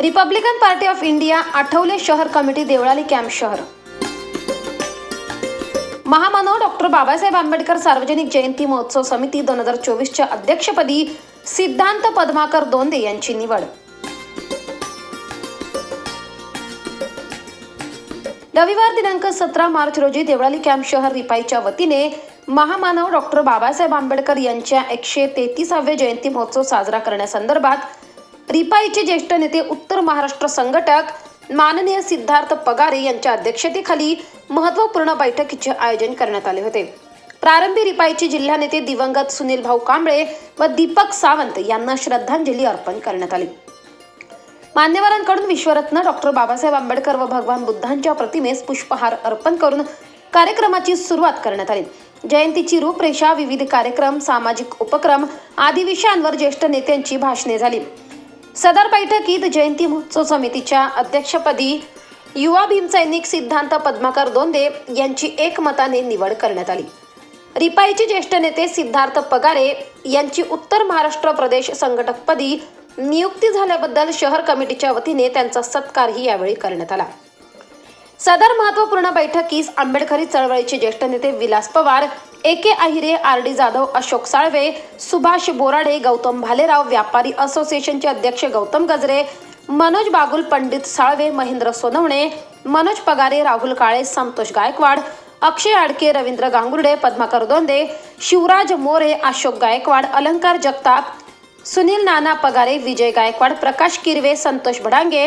Republican Party of India Athawale शहर committee Deolali camp शहर. महामानव डॉक्टर बाबासाहेब आंबेडकर सार्वजनिक जयंती महोत्सव समिती दोन हजार चोवीसच्या अध्यक्षपदी सिद्धांत पद्माकर दोंदे यांची निवड. रविवार दिनांक सतरा मार्च रोजी देवळाली कॅम्प शहर रिपाईच्या वतीने महामानव डॉक्टर बाबासाहेब आंबेडकर यांच्या एकशे तेहतीसाव्या जयंती महोत्सव साजरा करण्यासंदर्भात रिपाईचे ज्येष्ठ नेते उत्तर महाराष्ट्र संघटक माननीय सिद्धार्थ पगारे यांच्या अध्यक्षतेखाली महत्त्वपूर्ण बैठकीचे आयोजन करण्यात आले होते. प्रारंभी रिपाईचे जिल्हा नेते दिवंगत सुनील भाऊ कांबळे व दीपक सावंत यांना श्रद्धांजली अर्पण करण्यात आली. मान्यवरांकडून विश्वरत्न डॉक्टर बाबासाहेब आंबेडकर व भगवान बुद्धांच्या प्रतिमेस पुष्पहार अर्पण करून कार्यक्रमाची सुरुवात करण्यात आली. जयंतीची रूपरेषा विविध कार्यक्रम सामाजिक उपक्रम आदी विषयांवर ज्येष्ठ नेत्यांची भाषणे झाली. सदर बैठकीत जयंती महोत्सव समितीच्या अध्यक्षपदी युवा भीमसैनिक सिद्धांत पद्माकर दोंदे यांची एकमताने निवड करण्यात आली. रिपाईचे ज्येष्ठ नेते सिद्धार्थ पगारे यांची उत्तर महाराष्ट्र प्रदेश संघटकपदी नियुक्ती झाल्याबद्दल शहर कमिटीच्या वतीने त्यांचा सत्कारही यावेळी करण्यात आला. सदर महत्त्वपूर्ण बैठकीस आंबेडकरी चळवळीचे ज्येष्ठ नेते Vilas Pawar A K Ahire R D Jadhav Ashok Salve Subhash Borade Gautam Bhalerao व्यापारी असोसिएशनचे अध्यक्ष गौतम गजरे मनोज बागुल पंडित साळवे महेंद्र सोनवणे मनोज पगारे राहुल काळे संतोष गायकवाड अक्षय आडके रवींद्र गांगुर्डे पद्माकर दोंदे शिवराज मोरे अशोक गायकवाड अलंकार जगताप सुनील नाना पगारे विजय गायकवाड प्रकाश किरवे संतोष भडांगे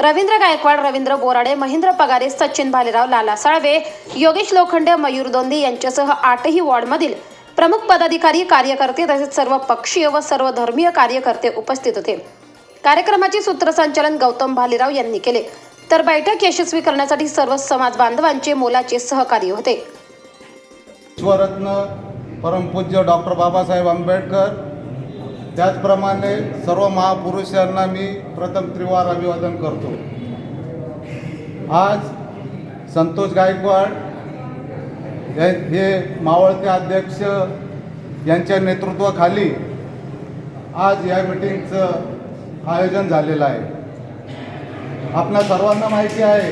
रवींद्र गायकवाड रवींद्र बोराडे महेंद्र पगारे सचिन भालेराव लाला साळवे योगेश लोखंडे मयूर दोंदी यांच्यासह आठही वॉर्डमधील प्रमुख पदाधिकारी कार्यकर्ते तसेच सर्व पक्षीय व सर्व धर्मीय कार्यकर्ते उपस्थित होते. कार्यक्रमाचे सूत्रसंचालन गौतम भालेराव यांनी केले. तर बैठक यशस्वी करण्यासाठी सर्व समाज बांधवांचे मोलाचे सहकार्य होते. स्वरत्न परमपूज्य डॉक्टर बाबासाहेब आंबेडकर त्याचप्रमाणे सर्व महापुरुषांना मी प्रथम त्रिवार अभिवादन करतो. आज संतोष गायकवाड हे हे मावळते अध्यक्ष यांच्या नेतृत्वाखाली आज या मिटिंगचं आयोजन झालेलं आहे. आपणा सर्वांना माहिती आहे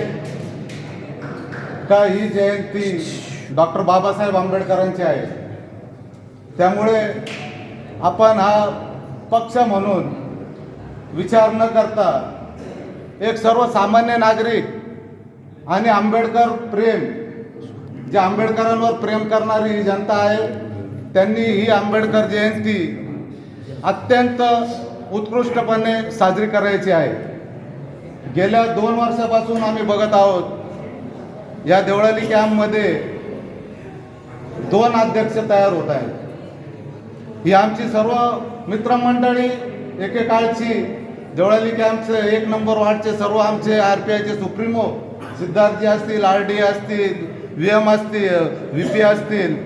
का ही जयंती डॉक्टर बाबासाहेब आंबेडकरांची आहे. त्यामुळे आपण हा पक्ष म्हणून विचार न करता एक सर्वसामान्य नागरिक आणि आंबेडकर प्रेम जे आंबेडकरांवर प्रेम करणारी ही जनता आहे त्यांनी ही आंबेडकर जयंती अत्यंत उत्कृष्टपणे साजरी करायची आहे. गेल्या दोन वर्षापासून आम्ही बघत आहोत या देवळाली कॅम्पमध्ये दोन अध्यक्ष तयार होत आहेत. ही आमची सर्व मित्रमंडळी एकेकाळची देवळाली कॅम्पचे एक नंबर वार्डचे सर्व आमचे आर पी आयचे सुप्रीमो सिद्धार्थजी असतील आर डी असतील व्ही एम असतील व्ही पी असतील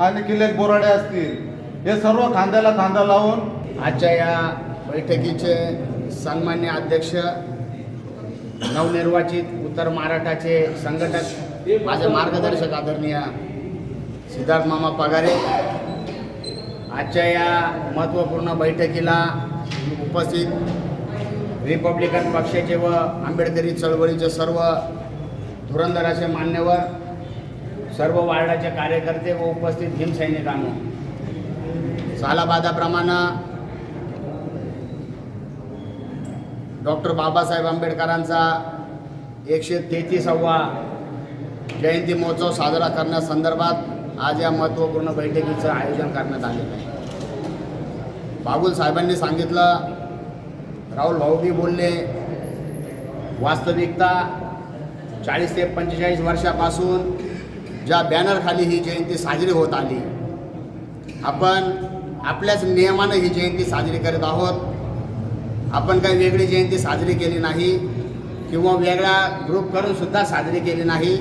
आणि किलेश बोराडे असतील. हे सर्व खांद्याला खांदा लावून आजच्या या बैठकीचे सन्मान्य अध्यक्ष नवनिर्वाचित उत्तर महाराष्ट्राचे संघटक माझे मार्गदर्शक आदरणीय सिद्धार्थ मामा पगारे आजच्या या महत्त्वपूर्ण बैठकीला उपस्थित रिपब्लिकन पक्षाचे व आंबेडकरी चळवळीचे सर्व धुरंधर असे मान्यवर सर्व वार्डाचे कार्यकर्ते व उपस्थित भीमसैनिकांनो सालाबादाप्रमाणे डॉक्टर बाबासाहेब आंबेडकरांचा एकशे तेहतीसावा जयंती महोत्सव साजरा करण्यासंदर्भात आज या महत्त्वपूर्ण बैठकीचं आयोजन करण्यात आलेलं आहे. बाबुल साहेबांनी सांगितलं राहुल भाऊबी बोलले वास्तविकता चाळीस ते पंचेचाळीस वर्षापासून ज्या बॅनरखाली ही जयंती साजरी होत आली आपण आपल्याच नियमानं ही जयंती साजरी करत आहोत. आपण काही वेगळी जयंती साजरी केली नाही किंवा वेगळा ग्रुप करूनसुद्धा साजरी केली नाही.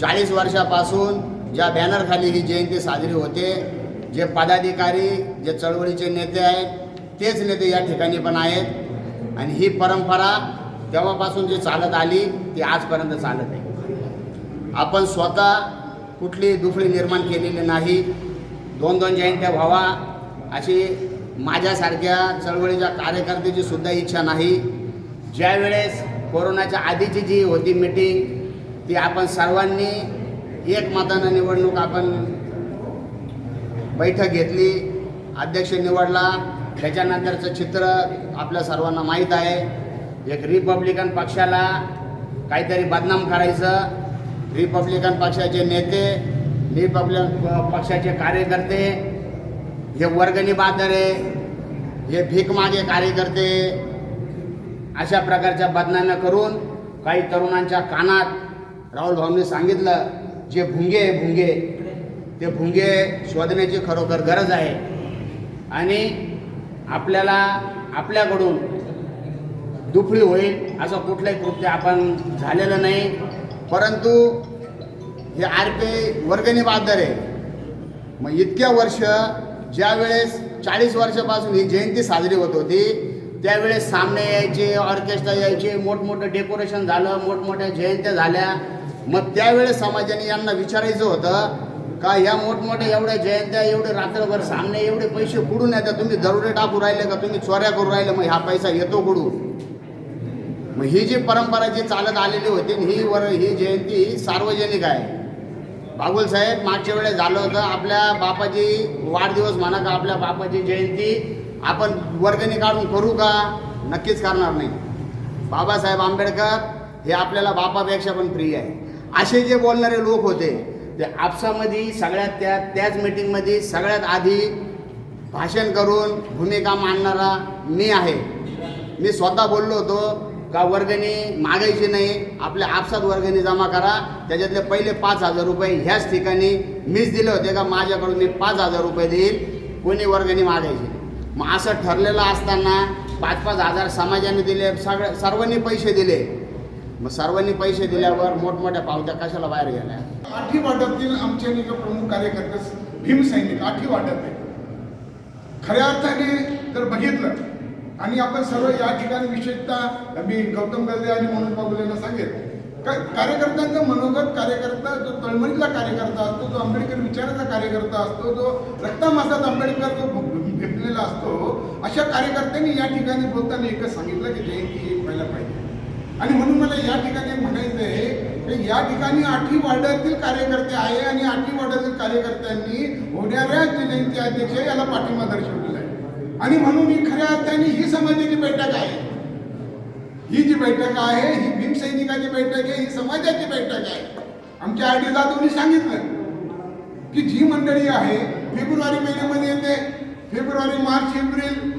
चाळीस वर्षापासून ज्या बॅनरखाली ही जयंती साजरी होते जे पदाधिकारी जे चळवळीचे नेते आहेत तेच नेते या ठिकाणी पण आहेत. आणि ही परंपरा तेव्हापासून जी चालत आली ती आजपर्यंत चालत आहे. आपण स्वतः कुठली दुफळी निर्माण केलेली नाही. दोन दोन जयंत्या व्हावा अशी माझ्यासारख्या चळवळीच्या कार्यकर्त्याची सुद्धा इच्छा नाही. ज्यावेळेस कोरोनाच्या आधीची जी होती मीटिंग ती आपण सर्वांनी एकमतानं निवडणूक आपण बैठक घेतली अध्यक्ष निवडला. त्याच्यानंतरचं चित्र आपल्या सर्वांना माहीत आहे. एक रिपब्लिकन पक्षाला काहीतरी बदनाम करायचं. रिपब्लिकन पक्षाचे नेते रिपब्लिकन पक्षाचे कार्यकर्ते हे वर्गणी बांधणारे हे भीक मागे कार्यकर्ते अशा प्रकारच्या बदनाम्या करून काही तरुणांच्या कानात राहुल भाऊंनी सांगितलं जे भुंगे आहे भुंगे. ते भुंगे शोधण्याची खरोखर गरज आहे. आणि आपल्याला आपल्याकडून दुफळी होईल असं कुठलंही कृत्य आपण झालेलं नाही. परंतु हे आर पी वर्गणी बादर आहे. मग इतक्या वर्ष ज्या वेळेस चाळीस वर्षापासून ही जयंती साजरी होत होती त्यावेळेस सामने यायचे ऑर्केस्ट्रा यायचे मोठमोठं डेकोरेशन झालं मोठमोठ्या जयंत्या झाल्या. मग त्यावेळेस समाजाने यांना विचारायचं होतं का ह्या मोठमोठ्या एवढ्या जयंत्या एवढे रात्रभर सामने एवढे पैसे कुडून येतात? तुम्ही दरोडे टाकू राहिले का? तुम्ही चोऱ्या करू राहिले मग हा पैसा येतो कुडून मग ही जी परंपरा जी चालत आलेली होती ही वर ही जयंती ही सार्वजनिक आहे. बागुल साहेब मागच्या वेळेस झालं होतं आपल्या बापाची वाढदिवस म्हणा का आपल्या बापाची जयंती आपण वर्गणी काढून करू का? नक्कीच करणार नाही. बाबासाहेब आंबेडकर हे आपल्याला बापापेक्षा पण प्रिय आहे. असे जे बोलणारे लोक होते ते आपसामध्ये सगळ्यात त्या त्याच मीटिंगमध्ये सगळ्यात आधी भाषण करून भूमिका मांडणारा मी आहे. मी स्वतः बोललो होतो का वर्गणी मागायची नाही आपल्या आपसात वर्गणी जमा करा त्याच्यातले पहिले पाच हजार रुपये ह्याच ठिकाणी मीच दिले होते का माझ्याकडून मी पाच हजार रुपये देईल कोणी वर्गणी मागायची मग असं ठरलेलं असताना पाच पाच हजार समाजाने दिले सगळ्या सर्वांनी पैसे दिले. मग सर्वांनी पैसे दिल्यावर मोठमोठ्या पावत्या कशाला बाहेर गेल्या? आठी वाटपतील आमचे प्रमुख कार्यकर्ते भीमसैनिक आठी वाटप आहे. खऱ्या अर्थाने जर बघितलं आणि आपण सर्व या ठिकाणी विशेषतः मी गौतम गल्ले आणि मनोज बाबुलेला सांगेल का कार्यकर्त्यांचा मनोगत कार्यकर्ता जो तळमळीतला कार्यकर्ता असतो जो आंबेडकर विचाराचा कार्यकर्ता असतो जो रक्तामासात आंबेडकर जो भेटलेला असतो अशा कार्यकर्त्यांनी या ठिकाणी बोलताना एकच सांगितलं की जयंती आणि म्हणून मला या ठिकाणी म्हणायचं आहे की या ठिकाणी आठवी वार्डातील कार्यकर्ते आहे आणि आठवी वार्डातील कार्यकर्त्यांनी होणाऱ्या जे जयंती अध्यक्ष याला पाठिंबा दर्शवलेला आहे. आणि म्हणून ही खऱ्या अर्थाने ही समाजाची बैठक आहे. ही जी बैठक आहे ही भीमसैनिकाची बैठक आहे ही समाजाची बैठक आहे. आमच्या आर डी जाधवनी सांगितलं की जी मंडळी आहे फेब्रुवारी महिन्यामध्ये येते. फेब्रुवारी मार्च एप्रिल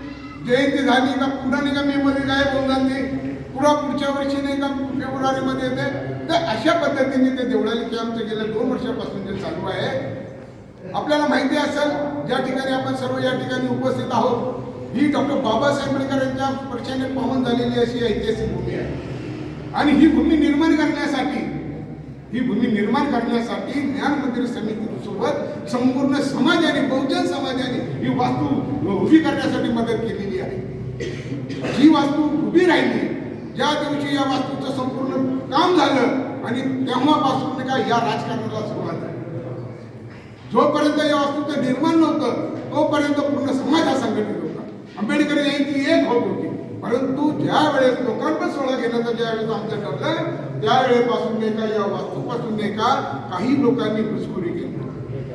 जयंती झाली का पुन्हा निघा मेमध्ये मे मध्ये काय होऊन जाते. पुन्हा पुढच्या वर्षी नाही का फेब्रुवारीमध्ये येते. तर अशा पद्धतीने ते देवळाली कॅम्पचं गेल्या दोन वर्षापासून जे चालू आहे. आपल्याला माहिती असेल ज्या ठिकाणी आपण सर्व या ठिकाणी उपस्थित आहोत ही डॉक्टर बाबासाहेब आंबेडकर यांच्या स्पर्शाने पावन झालेली अशी ऐतिहासिक भूमी आहे. आणि ही भूमी निर्माण करण्यासाठी ही भूमी निर्माण करण्यासाठी ज्ञान मंदिर समितीसोबत संपूर्ण समाजाने बहुजन समाजाने ही वास्तू उभी करण्यासाठी मदत केलेली आहे. जी वास्तू उभी राहिली त्या दिवशी या वास्तूचं संपूर्ण काम झालं आणि तेव्हापासून नाही का या राजकारणाला सुरुवात झाली. जोपर्यंत या वास्तूचं निर्माण नव्हतं तोपर्यंत पूर्ण समाज हा संघटित होता. आंबेडकर यांची एक होत होती. परंतु ज्या वेळेस लोकांपर सोहळा घेण्याचं ज्या वेळेस आमचं ठरलं त्यावेळेपासून नाही का या वास्तूपासून नाही का काही लोकांनी घुसखोरी केली.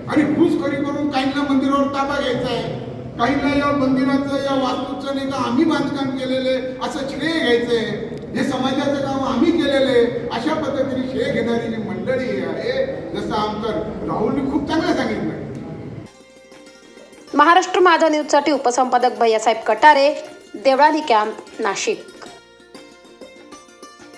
आणि घुसखोरी करून काहींना मंदिरावर ताबा घ्यायचा आहे. काहींना या मंदिराचं या वास्तूचं नाही का आम्ही बांधकाम केलेले असं श्रेय घ्यायचंय हे समाजाचं काम आम्ही केलेलं आहे. अशा पद्धतीने श्रेय घेणारी जी मंडळी आहे जसं आमचं राहुलने खूप चांगलं सांगितलं. महाराष्ट्र माझा न्यूजसाठी उपसंपादक भैयासाहेब कटारे देवळाली कॅम्प नाशिक.